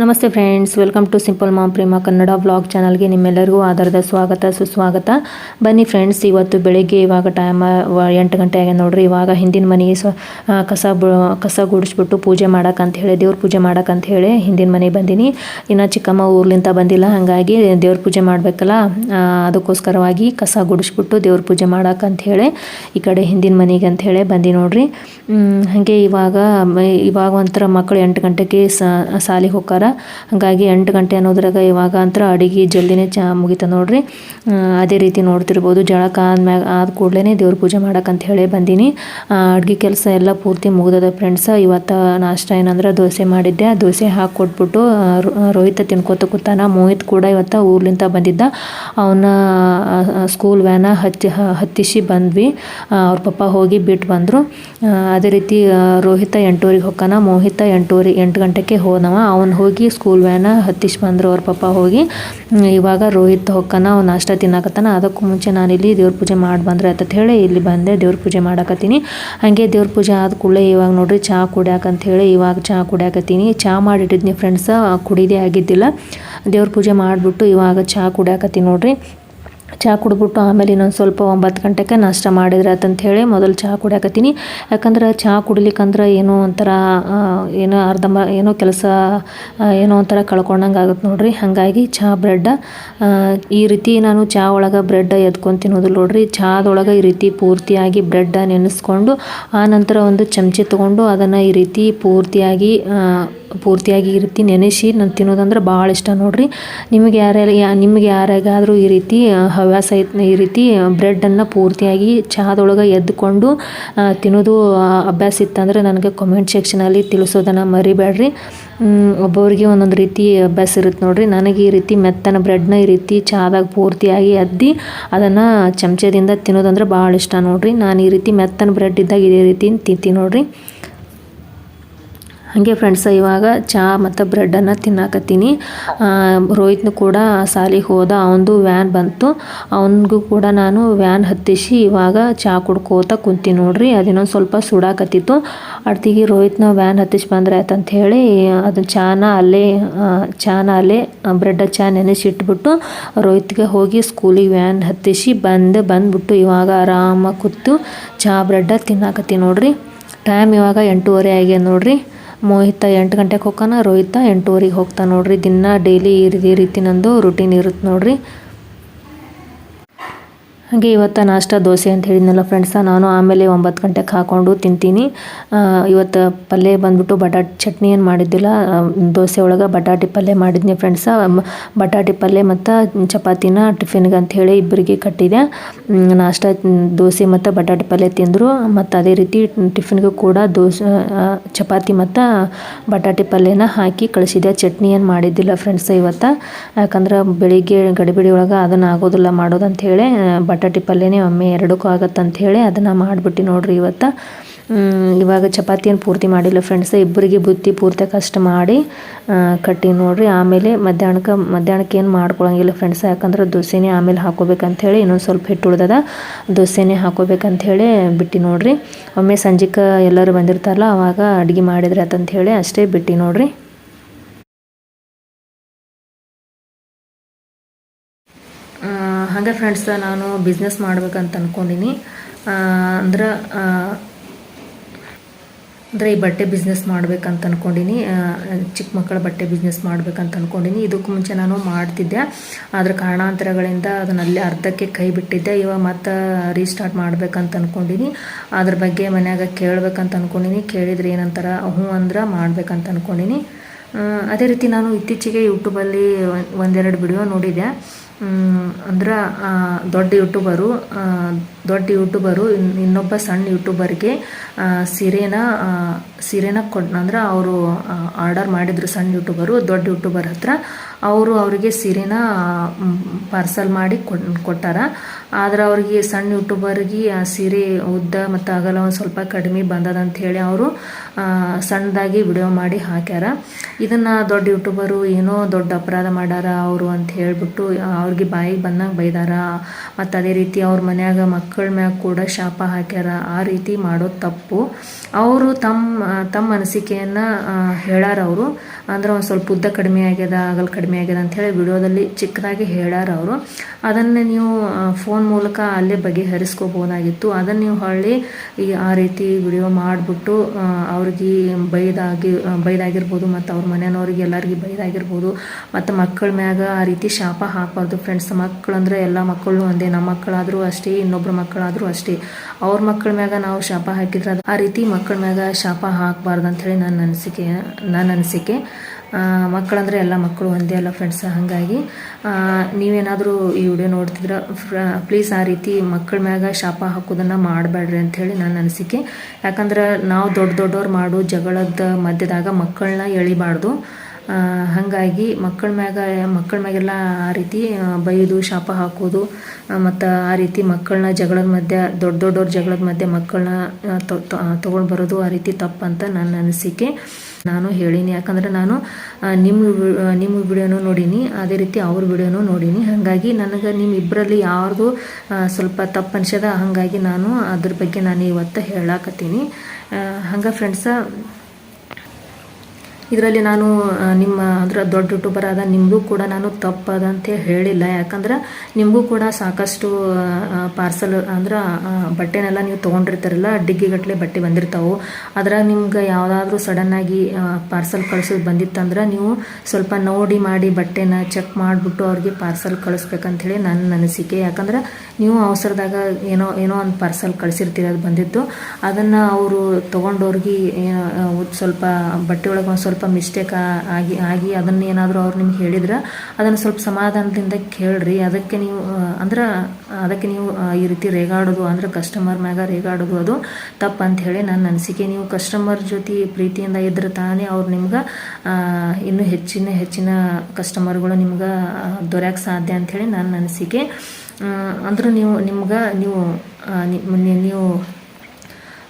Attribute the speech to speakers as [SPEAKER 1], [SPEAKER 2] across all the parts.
[SPEAKER 1] ನಮಸ್ತೆ friends welcome to simple mom Prema Kannada vlog ಚಾನಲ್ಗೆ ನಿಮ್ಮೆಲ್ಲರಿಗೂ ಆಧಾರದ ಸ್ವಾಗತ, ಸುಸ್ವಾಗತ. ಬನ್ನಿ ಫ್ರೆಂಡ್ಸ್ ಇವತ್ತು ಬೆಳಿಗ್ಗೆ ಇವಾಗ ಟೈಮ್ ಎಂಟು ಗಂಟೆ ಆಗಿದೆ ನೋಡ್ರಿ. ಇವಾಗ ಹಿಂದಿನ ಸ್ವ ಕಸ ಕಸ ಗುಡಿಸ್ಬಿಟ್ಟು ಪೂಜೆ ಅಂತ ಹೇಳಿ, ದೇವ್ರ ಪೂಜೆ ಅಂತ ಹೇಳಿ ಹಿಂದಿನ ಮನೆಗೆ ಬಂದೀನಿ. ಇನ್ನು ಚಿಕ್ಕಮ್ಮ ಊರ್ಲಿಂದ ಬಂದಿಲ್ಲ, ಹಾಗಾಗಿ ದೇವ್ರ ಪೂಜೆ ಮಾಡಬೇಕಲ್ಲ ಅದಕ್ಕೋಸ್ಕರವಾಗಿ ಕಸ ಗುಡಿಸ್ಬಿಟ್ಟು ದೇವ್ರ ಪೂಜೆ ಮಾಡಕ್ಕಂತ ಹೇಳಿ ಈ ಕಡೆ ಹಿಂದಿನ ಮನೆಗೆ ಅಂತ ಹೇಳಿ ಬಂದಿ ನೋಡ್ರಿ. ಹಾಗೆ ಇವಾಗ ಇವಾಗ ಒಂಥರ ಮಕ್ಕಳು ಎಂಟು ಗಂಟೆಗೆ ಸಾಲಿಗೆ ಹೋಗಾರ ಹಾಗಾಗಿ ಎಂಟು ಗಂಟೆ ಅನ್ನೋದ್ರಾಗ ಇವಾಗ ಅಂತರ ಅಡಿಗೆ ಜಲ್ದಿನೇ ಚಾ ಮುಗಿತ ನೋಡ್ರಿ. ಅದೇ ರೀತಿ ನೋಡ್ತಿರ್ಬೋದು. ಜಳಕ ಆದ್ಮ್ಯಾಗ ಆದ ಕೂಡಲೇ ದೇವ್ರ ಪೂಜೆ ಮಾಡಕ್ಕಂತ ಹೇಳಿ ಬಂದೀನಿ. ಅಡುಗೆ ಕೆಲಸ ಎಲ್ಲ ಪೂರ್ತಿ ಮುಗಿದದ ಫ್ರೆಂಡ್ಸ್, ಇವತ್ತು ನಾಷ್ಟ ಏನಂದ್ರೆ ದೋಸೆ ಮಾಡಿದ್ದೆ. ದೋಸೆ ಹಾಕಿ ಕೊಟ್ಬಿಟ್ಟು ರೋಹಿತ ತಿನ್ಕೋತ ಕೂತಾನ. ಮೋಹಿತ್ ಕೂಡ ಇವತ್ತು ಊರ್ಲಿಂದ ಬಂದಿದ್ದ. ಅವನ ಸ್ಕೂಲ್ ವ್ಯಾನ ಹಚ್ಚಿ ಹತ್ತಿಸಿ ಬಂದ್ವಿ. ಅವ್ರ ಪಪ್ಪ ಹೋಗಿ ಬಿಟ್ಟು ಬಂದರು. ಅದೇ ರೀತಿ ರೋಹಿತ ಎಂಟೂರಿಗೆ ಹೊಕ್ಕಾನ ಮೋಹಿತ ಎಂಟೂರಿ, ಎಂಟು ಗಂಟೆಗೆ ಹೋದವ. ಅವ್ನು ಹೋಗಿ ಸ್ಕೂಲ್ ವ್ಯಾನ ಹತ್ತಿಸಿ ಬಂದರು, ಅವ್ರ ಪಪ್ಪ ಹೋಗಿ. ಇವಾಗ ರೋಹಿತ್ ಹೊಕ್ಕಾನ ಅವ್ನು ನಾಷ್ಟ ತಿನ್ನಕತ್ತಾನ. ಅದಕ್ಕೂ ಮುಂಚೆ ನಾನಿಲ್ಲಿ ದೇವ್ರ ಪೂಜೆ ಮಾಡಿ ಬಂದ್ರೆ ಅಂತ ಹೇಳಿ ಇಲ್ಲಿ ಬಂದೆ, ದೇವ್ರ ಪೂಜೆ ಮಾಡಕತ್ತೀನಿ. ಹಾಗೆ ದೇವ್ರ ಪೂಜೆ ಆದ ಕೂಡಲೇ ಇವಾಗ ನೋಡ್ರಿ ಚಹಾ ಕುಡಿಯಾಕಂತ ಹೇಳಿ ಇವಾಗ ಚಹಾ ಕುಡಿಯಾಕತ್ತೀನಿ. ಚಹಾ ಮಾಡಿಟ್ಟಿದ್ನಿ ಫ್ರೆಂಡ್ಸ ಕುಡಿದೇ ಆಗಿದ್ದಿಲ್ಲ. ದೇವ್ರ ಪೂಜೆ ಮಾಡಿಬಿಟ್ಟು ಇವಾಗ ಚಹಾ ಕುಡಿಯಾಕತ್ತೀನಿ ನೋಡ್ರಿ. ಚಹಾ ಕುಡ್ಬಿಟ್ಟು ಆಮೇಲೆ ಇನ್ನೊಂದು ಸ್ವಲ್ಪ ಒಂಬತ್ತು ಗಂಟೆಗೆ ನಾಷ್ಟ ಮಾಡಿದ್ರೆ ಅಂತ ಹೇಳಿ ಮೊದಲು ಚಹಾ ಕುಡಿಯಾಕತ್ತೀನಿ. ಯಾಕಂದ್ರೆ ಚಹಾ ಕುಡಿಲಿಕ್ಕಂದ್ರೆ ಏನೋ ಒಂಥರ ಏನೋ ಅರ್ಧಂಬ ಏನೋ ಕೆಲಸ ಏನೋ ಒಂಥರ ಕಳ್ಕೊಂಡಂಗೆ ಆಗುತ್ತೆ ನೋಡ್ರಿ. ಹಾಗಾಗಿ ಚಹಾ ಬ್ರೆಡ್ ಈ ರೀತಿ ನಾನು ಚಹಾ ಒಳಗೆ ಬ್ರೆಡ್ ಎದ್ಕೊಂಡು ತಿನ್ನೋದು ನೋಡ್ರಿ. ಚಹಾದೊಳಗೆ ಈ ರೀತಿ ಪೂರ್ತಿಯಾಗಿ ಬ್ರೆಡ್ ನೆನೆಸ್ಕೊಂಡು ಆ ನಂತರ ಒಂದು ಚಮಚೆ ತೊಗೊಂಡು ಅದನ್ನು ಈ ರೀತಿ ಪೂರ್ತಿಯಾಗಿ ಪೂರ್ತಿಯಾಗಿ ಈ ರೀತಿ ನೆನೆಸಿ ನಾನು ತಿನ್ನೋದಂದ್ರೆ ಭಾಳ ಇಷ್ಟ ನೋಡ್ರಿ. ನಿಮಗೆ ಯಾರ್ಯಾರ ನಿಮಗೆ ಯಾರಿಗಾದರೂ ಈ ರೀತಿ ಆ, ಹವ್ಯಾಸ ಐತೆ ಈ ರೀತಿ ಬ್ರೆಡ್ಡನ್ನು ಪೂರ್ತಿಯಾಗಿ ಚಹಾದೊಳಗೆ ಎದ್ದುಕೊಂಡು ತಿನ್ನೋದು ಅಭ್ಯಾಸ ಇತ್ತಂದ್ರೆ ನನಗೆ ಕಮೆಂಟ್ ಸೆಕ್ಷನಲ್ಲಿ ತಿಳಿಸೋದನ್ನು ಮರಿಬೇಡ್ರಿ. ಒಬ್ಬೊಬ್ರಿಗೆ ಒಂದೊಂದು ರೀತಿ ಅಭ್ಯಾಸ ಇರುತ್ತೆ ನೋಡಿರಿ. ನನಗೆ ಈ ರೀತಿ ಮೆತ್ತನ ಬ್ರೆಡ್ನ ಈ ರೀತಿ ಚಹಾದಾಗ ಪೂರ್ತಿಯಾಗಿ ಅದ್ದಿ ಅದನ್ನು ಚಮಚದಿಂದ ತಿನ್ನೋದಂದ್ರೆ ಭಾಳ ಇಷ್ಟ ನೋಡ್ರಿ. ನಾನು ಈ ರೀತಿ ಮೆತ್ತನ ಬ್ರೆಡ್ ಇದ್ದಾಗ ಇದೇ ರೀತಿ ತಿಂತೀನಿ ನೋಡ್ರಿ. ಹಾಗೆ ಫ್ರೆಂಡ್ಸ್ ಇವಾಗ ಚಹಾ ಮತ್ತು ಬ್ರೆಡ್ಡನ್ನು ತಿನ್ನಾಕತ್ತೀನಿ. ರೋಹಿತ್ನು ಕೂಡ ಸಾಲಿಗೆ ಹೋದ ಅವನದು ವ್ಯಾನ್ ಬಂತು. ಅವನಿಗೂ ಕೂಡ ನಾನು ವ್ಯಾನ್ ಹತ್ತಿಸಿ ಇವಾಗ ಚಹಾ ಕುಡ್ಕೋತ ಕುಂತೀನಿ ನೋಡ್ರಿ, ಅದಿನ್ನೊಂದು ಸ್ವಲ್ಪ ಸುಡಾಕತ್ತಿತ್ತು. ಅಡ್ತಿಗೆ ರೋಹಿತ್ನ ವ್ಯಾನ್ ಹತ್ತಿಸಿ ಬಂದ್ರೆ ಆಯ್ತಂತ ಹೇಳಿ ಅದು ಚಹಾನ ಅಲ್ಲೇ ಚಹಾನ ಅಲ್ಲೇ ಬ್ರೆಡ್ ಚಹಾ ನೆನೆಸಿಟ್ಬಿಟ್ಟು ರೋಹಿತ್ಗೆ ಹೋಗಿ ಸ್ಕೂಲಿಗೆ ವ್ಯಾನ್ ಹತ್ತಿಸಿ ಬಂದು, ಬಂದ್ಬಿಟ್ಟು ಇವಾಗ ಆರಾಮಾಗಿ ಕೂತು ಚಹಾ ಬ್ರೆಡ್ಡ ತಿನ್ನಾಕತ್ತೀನಿ ನೋಡ್ರಿ. ಟೈಮ್ ಇವಾಗ ಎಂಟೂವರೆ ಆಗ್ಯದ ನೋಡ್ರಿ. ಮೋಹಿತ ಎಂಟು ಗಂಟೆಗೆ ಹೋಗ್ತಾನ, ರೋಹಿತ ಎಂಟೂವರೆಗೆ ಹೋಗ್ತಾನೆ ನೋಡ್ರಿ. ದಿನ ಡೈಲಿ ಇದೇ ರೀತಿ ನಂದು ರುಟೀನ್ ಇರುತ್ತೆ ನೋಡ್ರಿ. ಹಾಗೆ ಇವತ್ತು ನಾಷ್ಟ, ದೋಸೆ ಅಂತ ಹೇಳಿದ್ನಲ್ಲ ಫ್ರೆಂಡ್ಸ ನಾನು ಆಮೇಲೆ ಒಂಬತ್ತು ಗಂಟೆಗೆ ಹಾಕ್ಕೊಂಡು ತಿಂತೀನಿ. ಇವತ್ತು ಪಲ್ಯ ಬಂದ್ಬಿಟ್ಟು ಬಟಾಟೆ ಚಟ್ನಿ ಏನು ಮಾಡಿದ್ದಿಲ್ಲ ದೋಸೆ ಒಳಗೆ ಬಟಾಟೆ ಪಲ್ಯ ಮಾಡಿದ್ನಿ ಫ್ರೆಂಡ್ಸ ಬಟಾಟೆ ಪಲ್ಯ ಮತ್ತು ಚಪಾತಿನ ಟಿಫಿನ್ಗೆ ಅಂತ ಇಬ್ಬರಿಗೆ ಕಟ್ಟಿದೆ. ನಾಷ್ಟ, ದೋಸೆ ಮತ್ತು ಬಟಾಟೆ ಪಲ್ಯ ತಿಂದರು. ಮತ್ತು ಅದೇ ರೀತಿ ಟಿಫಿನ್ಗೂ ಕೂಡ ದೋಸೆ ಚಪಾತಿ ಮತ್ತು ಬಟಾಟೆ ಪಲ್ಯನ ಹಾಕಿ ಕಳಿಸಿದೆ. ಚಟ್ನಿ ಏನು ಮಾಡಿದ್ದಿಲ್ಲ ಫ್ರೆಂಡ್ಸ್ ಇವತ್ತು. ಯಾಕಂದ್ರೆ ಬೆಳಿಗ್ಗೆ ಗಡಿಬಿಡಿ ಒಳಗೆ ಅದನ್ನು ಆಗೋದಿಲ್ಲ ಮಾಡೋದಂತ ಹೇಳಿ ಬಟಾಟೆ ಪಲ್ಯನೇ ಒಮ್ಮೆ ಎರಡಕ್ಕೂ ಆಗತ್ತಂತ ಹೇಳಿ ಅದನ್ನು ಮಾಡಿಬಿಟ್ಟು ನೋಡ್ರಿ ಇವತ್ತು. ಇವಾಗ ಚಪಾತಿಯನ್ನು ಪೂರ್ತಿ ಮಾಡಿಲ್ಲ ಫ್ರೆಂಡ್ಸ್ ಇಬ್ಬರಿಗೆ ಬುತ್ತಿ ಪೂರ್ತಿ ಕಷ್ಟ ಮಾಡಿ ಕಟ್ಟಿ ನೋಡ್ರಿ. ಆಮೇಲೆ ಮಧ್ಯಾಹ್ನಕ್ಕೆ ಮಧ್ಯಾಹ್ನಕ್ಕೆ ಏನು ಮಾಡ್ಕೊಳ್ಳೋಂಗಿಲ್ಲ ಫ್ರೆಂಡ್ಸ್ ಯಾಕಂದ್ರೆ ದೋಸೆನೇ ಆಮೇಲೆ ಹಾಕೋಬೇಕಂಥೇಳಿ ಇನ್ನೊಂದು ಸ್ವಲ್ಪ ಹಿಟ್ಟು ಉಳ್ದದ, ದೋಸೆನೇ ಹಾಕೋಬೇಕಂಥೇಳಿ ಬಿಟ್ಟು ನೋಡ್ರಿ. ಒಮ್ಮೆ ಸಂಜೆಗೆ ಎಲ್ಲರೂ ಬಂದಿರ್ತಾರಲ್ಲ, ಅವಾಗ ಅಡುಗೆ ಮಾಡಿದ್ರೆ ಅಂತಂಥೇಳಿ ಅಷ್ಟೇ ಬಿಟ್ಟು ನೋಡ್ರಿ. ಹಾಗೆ ಫ್ರೆಂಡ್ಸ್ ನಾನು ಬಿಸ್ನೆಸ್ ಮಾಡ್ಬೇಕಂತ ಅಂದ್ಕೊಂಡಿನಿ ಅಂದ್ರೆ ಅಂದರೆ ಈ ಬಟ್ಟೆ ಬಿಸ್ನೆಸ್ ಮಾಡ್ಬೇಕಂತ ಅಂದ್ಕೊಂಡಿನಿ ಚಿಕ್ಕ ಮಕ್ಕಳ ಬಟ್ಟೆ ಬಿಸ್ನೆಸ್ ಮಾಡ್ಬೇಕಂತ ಅಂದ್ಕೊಂಡಿನಿ ಇದಕ್ಕೂ ಮುಂಚೆ ನಾನು ಮಾಡ್ತಿದ್ದೆ. ಆದರೆ ಕಾರಣಾಂತರಗಳಿಂದ ಅದನ್ನಲ್ಲಿ ಅರ್ಧಕ್ಕೆ ಕೈ ಬಿಟ್ಟಿದ್ದೆ. ಇವಾಗ ಮತ್ತೆ ರೀಸ್ಟಾರ್ಟ್ ಮಾಡ್ಬೇಕಂತ ಅಂದ್ಕೊಂಡಿನಿ ಅದ್ರ ಬಗ್ಗೆ ಮನ್ಯಾಗ ಕೇಳ್ಬೇಕಂತ ಅಂದ್ಕೊಂಡಿನಿ ಕೇಳಿದ್ರೆ ಏನಂತಾರ, ಹ್ಞೂ ಅಂದ್ರೆ ಮಾಡ್ಬೇಕಂತ ಅಂದ್ಕೊಂಡಿನಿ ಅದೇ ರೀತಿ ನಾನು ಇತ್ತೀಚೆಗೆ ಯೂಟ್ಯೂಬಲ್ಲಿ ಒಂದ್- ಒಂದೆರಡು ವಿಡಿಯೋ ನೋಡಿದೆ ಅಂದ್ರೆ ದೊಡ್ಡ ಯೂಟ್ಯೂಬರು ದೊಡ್ಡ ಯೂಟ್ಯೂಬರು ಇನ್- ಇನ್ನೊಬ್ಬ ಸಣ್ಣ ಯೂಟ್ಯೂಬರ್ಗೆ ಸೀರೆನ ಸೀರೆನ ಕೊಟ್ಟು ಅಂದ್ರೆ ಅವರು ಆರ್ಡರ್ ಮಾಡಿದ್ರು ಸಣ್ಣ ಯೂಟ್ಯೂಬರು, ದೊಡ್ಡ ಯೂಟ್ಯೂಬರ್ ಹತ್ರ, ಅವರು ಅವರಿಗೆ ಸೀರೆನ ಪಾರ್ಸಲ್ ಮಾಡಿ ಕೊಟ್ಟಾರ. ಆದ್ರೆ ಅವ್ರಿಗೆ ಸಣ್ಣ ಯೂಟ್ಯೂಬರ್ಗೆ ಆ ಸೀರೆ ಉದ್ದ ಮತ್ತು ಅಗಲ ಒಂದು ಸ್ವಲ್ಪ ಕಡಿಮೆ ಬಂದದಂತ ಹೇಳಿ ಅವರು ಸಣ್ಣದಾಗಿ ವಿಡಿಯೋ ಮಾಡಿ ಹಾಕ್ಯಾರ. ಇದನ್ನು ದೊಡ್ಡ ಯೂಟ್ಯೂಬರು ಏನೋ ದೊಡ್ಡ ಅಪರಾಧ ಮಾಡ್ಯಾರ ಅವರು ಅಂತ ಹೇಳಿಬಿಟ್ಟು, ಅವ್ರಿಗೆ ಬಾಯಿಗೆ ಬಂದಂಗೆ ಬೈದಾರ. ಮತ್ತು ಅದೇ ರೀತಿ ಅವ್ರ ಮನ್ಯಾಗ ಮಕ್ಕಳ ಮ್ಯಾಗ ಕೂಡ ಶಾಪ ಹಾಕ್ಯಾರ. ಆ ರೀತಿ ಮಾಡೋದು ತಪ್ಪು. ಅವರು ತಮ್ಮ ತಮ್ಮ ಅನಿಸಿಕೆಯನ್ನು ಹೇಳಾರ ಅವರು. ಅಂದ್ರೆ ಒಂದು ಸ್ವಲ್ಪ ಉದ್ದ ಕಡಿಮೆ ಆಗ್ಯದ, ಆಗಲ್ ಕಡಿಮೆ ಆಗ್ಯದ ಹೇಳಿ ವಿಡಿಯೋದಲ್ಲಿ ಚಿಕ್ಕದಾಗಿ ಹೇಳಾರ ಅವರು. ಅದನ್ನೇ ನೀವು ಫೋನ್ ಮೂಲಕ ಅಲ್ಲೇ ಬಗೆಹರಿಸ್ಕೋಬೋದಾಗಿತ್ತು ಅದನ್ನು ನೀವು ಹೊಳ್ಳಿ ಈ, ಆ ರೀತಿ ವಿಡಿಯೋ ಮಾಡಿಬಿಟ್ಟು ಅವ್ರಿಗೆ ಬೈದಾಗಿ ಬೈದಾಗಿರ್ಬೋದು ಮತ್ತು ಅವ್ರ ಮನೆಯವ್ರಿಗೆ ಎಲ್ಲರಿಗೆ ಬೈದಾಗಿರ್ಬೋದು. ಮತ್ತು ಮಕ್ಕಳ ಮ್ಯಾಗ ಆ ರೀತಿ ಶಾಪ ಹಾಕಬಾರ್ದು ಫ್ರೆಂಡ್ಸ್ ಮಕ್ಕಳು ಅಂದರೆ ಎಲ್ಲ ಮಕ್ಕಳು ಒಂದೇ. ನಮ್ಮ ಮಕ್ಕಳಾದರೂ ಅಷ್ಟೇ, ಇನ್ನೊಬ್ರ ಮಕ್ಕಳಾದರೂ ಅಷ್ಟೇ. ಅವ್ರ ಮಕ್ಕಳ ಮ್ಯಾಗ ನಾವು ಶಾಪ ಹಾಕಿದ್ರೆ ಆ ರೀತಿ ಮಕ್ಕಳ ಮ್ಯಾಗ ಶಾಪ ಹಾಕಬಾರ್ದು ಅಂಥೇಳಿ ನನ್ನ ಅನಿಸಿಕೆ ನನ್ನ ಅನಿಸಿಕೆ. ಮಕ್ಕಳಂದರೆ ಎಲ್ಲ ಮಕ್ಕಳು ಒಂದೇ ಅಲ್ಲ ಫ್ರೆಂಡ್ಸ್ ಹಾಗಾಗಿ ನೀವೇನಾದರೂ ಈ ವಿಡಿಯೋ ನೋಡ್ತಿದ್ರೆ ಪ್ಲೀಸ್ ಆ ರೀತಿ ಮಕ್ಕಳ ಮ್ಯಾಗ ಶಾಪ ಹಾಕೋದನ್ನು ಮಾಡಬೇಡ್ರಿ ಅಂಥೇಳಿ ನನ್ನ ಅನಿಸಿಕೆ. ಯಾಕಂದ್ರೆ ನಾವು ದೊಡ್ಡ ದೊಡ್ಡವ್ರು ಮಾಡೋ ಜಗಳದ ಮಧ್ಯದಾಗ ಮಕ್ಕಳನ್ನ ಎಳಿಬಾರ್ದು. ಹಾಗಾಗಿ ಮಕ್ಕಳ ಮ್ಯಾಗ, ಮಕ್ಕಳ ಮ್ಯಾಗೆಲ್ಲ ಆ ರೀತಿ ಬೈಯೋದು, ಶಾಪ ಹಾಕೋದು ಮತ್ತು ಆ ರೀತಿ ಮಕ್ಕಳನ್ನ ಜಗಳದ ಮಧ್ಯೆ, ದೊಡ್ಡ ದೊಡ್ಡವ್ರ ಜಗಳದ ಮಧ್ಯೆ ಮಕ್ಕಳನ್ನ ತೊಗೊಂಡು ಬರೋದು ಆ ರೀತಿ ತಪ್ಪಂತ ನನ್ನ ಅನಿಸಿಕೆ. ನಾನು ಹೇಳೀನಿ. ಯಾಕಂದರೆ ನಾನು ನಿಮ್ಮ ನಿಮ್ಮ ವಿಡಿಯೋನೂ ನೋಡೀನಿ. ಅದೇ ರೀತಿ ಅವ್ರ ವಿಡಿಯೋನೂ ನೋಡೀನಿ. ಹಾಗಾಗಿ ನನಗೆ ನಿಮ್ಮ ಇಬ್ಬರಲ್ಲಿ ಯಾರ್ದು ಸ್ವಲ್ಪ ತಪ್ಪು ಅನಿಸಿದೆ ಹಾಗಾಗಿ ನಾನು ಅದ್ರ ಬಗ್ಗೆ ನಾನು ಇವತ್ತು ಹೇಳಾಕತ್ತೀನಿ. ಹಂಗೆ ಫ್ರೆಂಡ್ಸ ಇದರಲ್ಲಿ ನಾನು ನಿಮ್ಮ ಅಂದ್ರೆ ದೊಡ್ಡ ಯೂಟ್ಯೂಬರ್ ಆದ ನಿಮಗೂ ಕೂಡ ನಾನು ತಪ್ಪದಂತೆ ಹೇಳಿಲ್ಲ. ಯಾಕಂದ್ರೆ ನಿಮಗೂ ಕೂಡ ಸಾಕಷ್ಟು ಪಾರ್ಸಲ್ ಅಂದ್ರೆ ಬಟ್ಟೆನೆಲ್ಲ ನೀವು ತೊಗೊಂಡಿರ್ತಾರಲ್ಲ ಡಿಗ್ಗಿಗಟ್ಟಲೆ ಬಟ್ಟೆ ಬಂದಿರ್ತಾವೆ. ಅದ್ರಾಗ ನಿಮ್ಗೆ ಯಾವುದಾದ್ರೂ ಸಡನ್ನಾಗಿ ಪಾರ್ಸಲ್ ಕಳ್ಸೋದು ಬಂದಿತ್ತಂದ್ರೆ ನೀವು ಸ್ವಲ್ಪ ನೋಡಿ ಮಾಡಿ ಬಟ್ಟೆನ ಚೆಕ್ ಮಾಡಿಬಿಟ್ಟು ಅವ್ರಿಗೆ ಪಾರ್ಸಲ್ ಕಳಿಸ್ಬೇಕಂಥೇಳಿ ನನ್ನ ಅನಿಸಿಕೆ ಯಾಕಂದ್ರೆ ನೀವು ಅವಸರದಾಗ ಏನೋ ಏನೋ ಒಂದು ಪಾರ್ಸಲ್ ಕಳಿಸಿರ್ತೀರ, ಅದು ಬಂದಿತ್ತು. ಅದನ್ನು ಅವರು ತೊಗೊಂಡವ್ರಿಗೆ ಸ್ವಲ್ಪ ಬಟ್ಟೆ ಒಳಗೆ ಒಂದು ಸ್ವಲ್ಪ ಸ್ವಲ್ಪ ಮಿಸ್ಟೇಕ್ ಆಗಿ ಆಗಿ ಅದನ್ನ ಏನಾದರೂ ಅವ್ರು ನಿಮ್ಗೆ ಹೇಳಿದ್ರೆ, ಅದನ್ನು ಸ್ವಲ್ಪ ಸಮಾಧಾನದಿಂದ ಕೇಳ್ರಿ. ಅದಕ್ಕೆ ನೀವು ಅಂದ್ರೆ, ಅದಕ್ಕೆ ನೀವು ಈ ರೀತಿ ರೇಗಾಡೋದು ಅಂದ್ರೆ ಕಸ್ಟಮರ್ ಮ್ಯಾಗ ರೇಗಾಡೋದು ಅದು ತಪ್ಪು ಅಂತ ಹೇಳಿ ನನ್ನ ಅನಿಸಿಕೆ. ನೀವು ಕಸ್ಟಮರ್ ಜೊತೆ ಪ್ರೀತಿಯಿಂದ ಇದ್ರೆ ತಾನೇ ಅವ್ರು ನಿಮ್ಗೆ ಇನ್ನೂ ಹೆಚ್ಚಿನ ಹೆಚ್ಚಿನ ಕಸ್ಟಮರ್ಗಳು ನಿಮ್ಗೆ ದೊರೆಯಕ್ಕೆ ಸಾಧ್ಯ ಅಂತ ಹೇಳಿ ನನ್ನ ಅನಿಸಿಕೆ. ಅಂದ್ರೆ ನೀವು, ನಿಮ್ಗೆ ನೀವು ನೀವು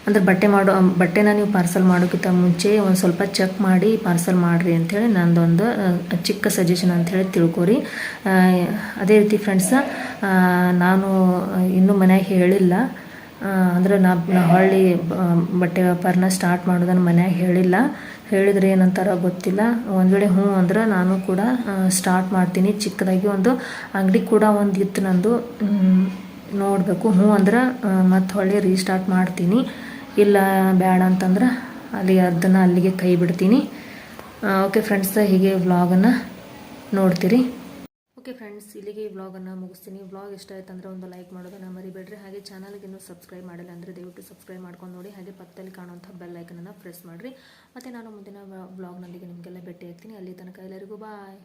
[SPEAKER 1] ಅಂದ್ರೆ ಬಟ್ಟೆ ಮಾಡೋ ಬಟ್ಟೆನ ನೀವು ಪಾರ್ಸಲ್ ಮಾಡೋಕ್ಕಿಂತ ಮುಂಚೆ ಒಂದು ಸ್ವಲ್ಪ ಚೆಕ್ ಮಾಡಿ ಪಾರ್ಸಲ್ ಮಾಡಿರಿ ಅಂಥೇಳಿ ನಂದೊಂದು ಚಿಕ್ಕ ಸಜೆಷನ್ ಅಂಥೇಳಿ ತಿಳ್ಕೊರಿ. ಅದೇ ರೀತಿ ಫ್ರೆಂಡ್ಸ ನಾನು ಇನ್ನೂ ಮನೆಯಾಗ ಹೇಳಿಲ್ಲ. ಅಂದ್ರೆ ನಾ ಹೊಳ್ಳಿ ಬಟ್ಟೆ ವ್ಯಾಪಾರನ ಸ್ಟಾರ್ಟ್ ಮಾಡೋದನ್ನು ಮನ್ಯಾಗ ಹೇಳಿಲ್ಲ. ಹೇಳಿದ್ರೆ ಏನಂತಾರ ಗೊತ್ತಿಲ್ಲ. ಒಂದು ವೇಳೆ ಹ್ಞೂ ಅಂದ್ರೆ ನಾನು ಕೂಡ ಸ್ಟಾರ್ಟ್ ಮಾಡ್ತೀನಿ. ಚಿಕ್ಕದಾಗಿ ಒಂದು ಅಂಗಡಿ ಕೂಡ ಒಂದು ಇತ್ತು ನಂದು. ನೋಡಬೇಕು. ಹ್ಞೂ ಅಂದ್ರೆ ಮತ್ತೆ ಹೊಳ್ಳಿ ರೀಸ್ಟಾರ್ಟ್ ಮಾಡ್ತೀನಿ. ಇಲ್ಲ ಬೇಡ ಅಂತಂದ್ರೆ ಅಲ್ಲಿ ಅದನ್ನು ಅಲ್ಲಿಗೆ ಕೈ ಬಿಡ್ತೀನಿ. ಓಕೆ ಫ್ರೆಂಡ್ಸ್ ಹೀಗೆ ವ್ಲಾಗನ್ನು ನೋಡ್ತೀರಿ. ಓಕೆ ಫ್ರೆಂಡ್ಸ್ ಇಲ್ಲಿಗೆ ಈ ವ್ಲಾಗನ್ನು ಮುಗಿಸ್ತೀನಿ. ವ್ಲಾಗ್ ಇಷ್ಟ ಆಯ್ತು ಅಂದರೆ ಒಂದು ಲೈಕ್ ಮಾಡೋದನ್ನು ಮರಿಬೇಡ್ರಿ. ಹಾಗೆ ಚಾನಲ್ಗೆ ಇನ್ನೂ ಸಬ್ಸ್ಕ್ರೈಬ್ ಮಾಡಿಲ್ಲ ಅಂದರೆ ದಯವಿಟ್ಟು ಸಬ್ಸ್ಕ್ರೈಬ್ ಮಾಡ್ಕೊಂಡು ನೋಡಿ. ಹಾಗೆ ಪಕ್ಕದಲ್ಲಿ ಕಾಣುವಂಥ ಬೆಲ್ ಐಕನನ್ನು ಪ್ರೆಸ್ ಮಾಡಿರಿ. ಮತ್ತು ನಾನು ಮುಂದಿನ ವ್ಲಾಗ್ನೊಂದಿಗೆ ನಿಮಗೆಲ್ಲ ಭೇಟಿ ಆಗ್ತೀನಿ. ಅಲ್ಲಿ ತನಕ ಎಲ್ಲರಿಗೂ ಬಾಯ್